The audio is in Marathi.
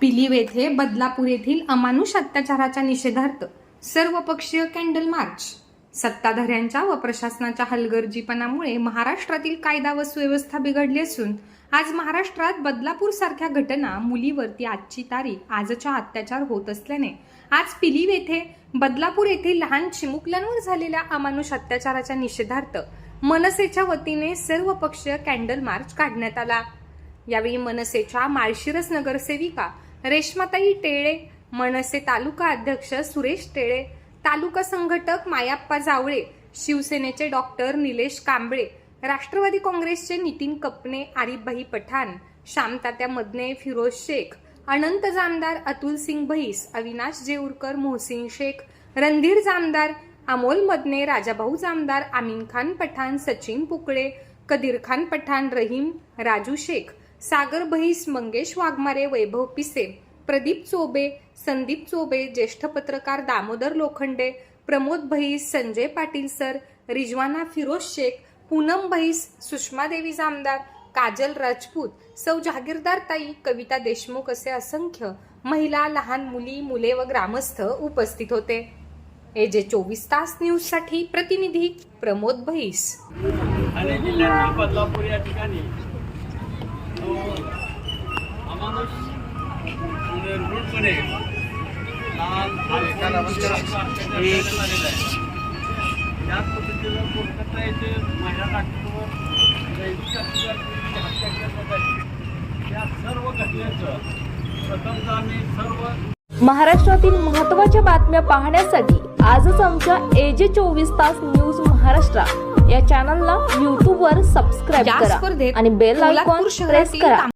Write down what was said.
पिलीव येथे बदलापूर येथील अमानुष अत्याचाराच्या निषेधार्थ सर्वपक्षीय कॅन्डल मार्च. सत्ताधाऱ्यांच्या व प्रशासनाच्या हलगर्जीपणामुळे महाराष्ट्रातील कायदा व सुव्यवस्था बिघडली असून आज महाराष्ट्रात बदलापूर सारख्या घटना मुलीवरती आजची तारीख आजच्या अत्याचार होत असल्याने आज पिलीव येथे बदलापूर येथे लहान चिमुकल्यांवर झालेल्या अमानुष अत्याचाराच्या निषेधार्थ मनसेच्या वतीने सर्वपक्षीय कॅन्डल मार्च काढण्यात आला. यावेळी मनसेच्या माळशिरस नगरसेविका रेश्माताई टेळे मनसे तालुका अध्यक्ष सुरेश टेळे तालुका संघटक मायाप्पा जावळे शिवसेनेचे डॉक्टर निलेश कांबळे राष्ट्रवादी काँग्रेसचे नितीन कपने आरिफभाई पठाण श्यामतात्या मदने फिरोज शेख अनंत जामदार अतुल सिंग भैस अविनाश जेऊरकर मोहसिन शेख रणधीर जामदार अमोल मदने राजाभाऊ जामदार आमीन खान पठाण सचिन पुकळे कदीर खान पठाण रहीम राजू शेख सागर भैस मंगेश वाघमारे वैभव पिसे प्रदीप चोबे संदीप चोबे ज्येष्ठ पत्रकार दामोदर लोखंडे प्रमोद भैस संजय पाटील सर रिजवाना फिरोज शेख पूनम भैस सुषमा देवी जामदार काजल राजपूत सौ जहागीरदार ताई कविता देशमुख असे असंख्य महिला लहान मुली मुले व ग्रामस्थ उपस्थित होते. एजे चोवीस तास न्यूजसाठी प्रतिनिधी प्रमोद भैस ठाणे जिल्ह्यातील बदलापूर या ठिकाणी तो अमानुष त्याच पद्धतीनं कोलकाता येथे हत्या करण्यात आली. या सर्व घटनेचं प्रथमतः आम्ही सर्व महाराष्ट्रातील महत्त्वाच्या बातम्या पाहण्यासाठी आजच आमच्या एजे चोवीस तास न्यूज महाराष्ट्र या चॅनलला यूट्यूब वर सबस्क्राईब करा आणि बेल आयकॉन प्रेस करा.